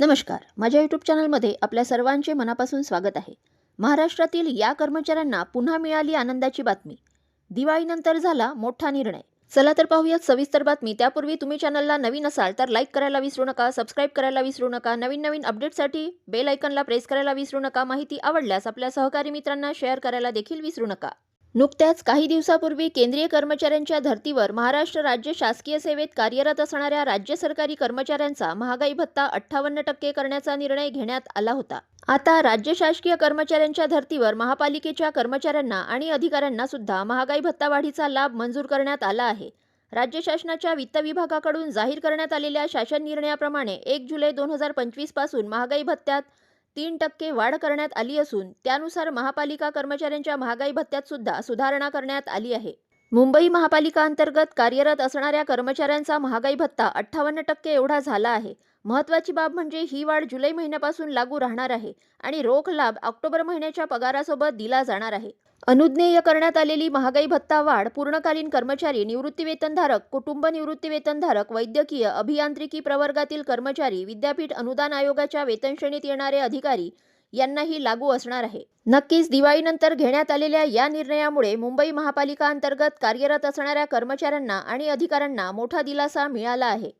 नमस्कार. माझ्या यूट्यूब चॅनलमध्ये आपल्या सर्वांचे मनापासून स्वागत आहे. महाराष्ट्रातील या कर्मचाऱ्यांना पुन्हा मिळाली आनंदाची बातमी. दिवाळीनंतर झाला मोठा निर्णय. चला तर पाहूयात सविस्तर बातमी. त्यापूर्वी तुम्ही चॅनलला नवीन असाल तर लाईक करायला विसरू नका सबस्क्राईब करायला विसरू नका नवीन नवीन अपडेटसाठी बेल आयकनला प्रेस करायला विसरू नका माहिती आवडल्यास आपल्या सहकारी मित्रांना शेअर करायला देखील विसरू नका. नुकत्याच काही दिवसापूर्वी केंद्रीय कर्मचाऱ्यांच्या धर्तीवर महाराष्ट्र राज्य शासकीय सेवेत कार्यरत असणाऱ्या राज्य सरकारी कर्मचाऱ्यांचा महागाई भत्ता अठ्ठावन्न टक्के करण्याचा निर्णय घेण्यात आला होता. आता राज्य शासकीय कर्मचाऱ्यांच्या धर्तीवर महापालिकेच्या कर्मचाऱ्यांना आणि अधिकाऱ्यांना सुद्धा महागाई भत्ता वाढीचा लाभ मंजूर करण्यात आला आहे. राज्य शासनाच्या वित्त विभागाकडून जाहीर करण्यात आलेल्या शासन निर्णयाप्रमाणे एक जुलै दोन हजार पंचवीसपासून महागाई भत्त्यात तीन टक्के वाढ करण्यात आली असून त्यानुसार महापालिका कर्मचाऱ्यांच्या महागाई भत्त्यात सुद्धा सुधारणा करण्यात आली आहे. मुंबई महापालिका अंतर्गत कार्यरत असणाऱ्या कर्मचाऱ्यांचा महागाई भत्ता अठ्ठावन्न टक्के एवढा झाला आहे. महत्त्वाची बाब म्हणजे ही वाढ जुलै महिन्यापासून लागू राहणार आहे आणि रोख लाभ ऑक्टोबर महिन्याच्या पगारासोबत दिला जाणार आहे. अनुज्ञेय करण्यात आलेली महागाई भत्ता वाढ पूर्णकालीन कर्मचारी निवृत्तीवेतनधारक कुटुंब निवृत्तीवेतनधारक वैद्यकीय अभियांत्रिकी प्रवर्गातील कर्मचारी विद्यापीठ अनुदान आयोगाच्या वेतनश्रेणीत येणारे अधिकारी यांनाही लागू असणार आहे. नक्कीच दिवाळीनंतर घेण्यात आलेल्या या निर्णयामुळे मुंबई महापालिका अंतर्गत कार्यरत असणाऱ्या कर्मचाऱ्यांना आणि अधिकाऱ्यांना मोठा दिलासा मिळाला आहे.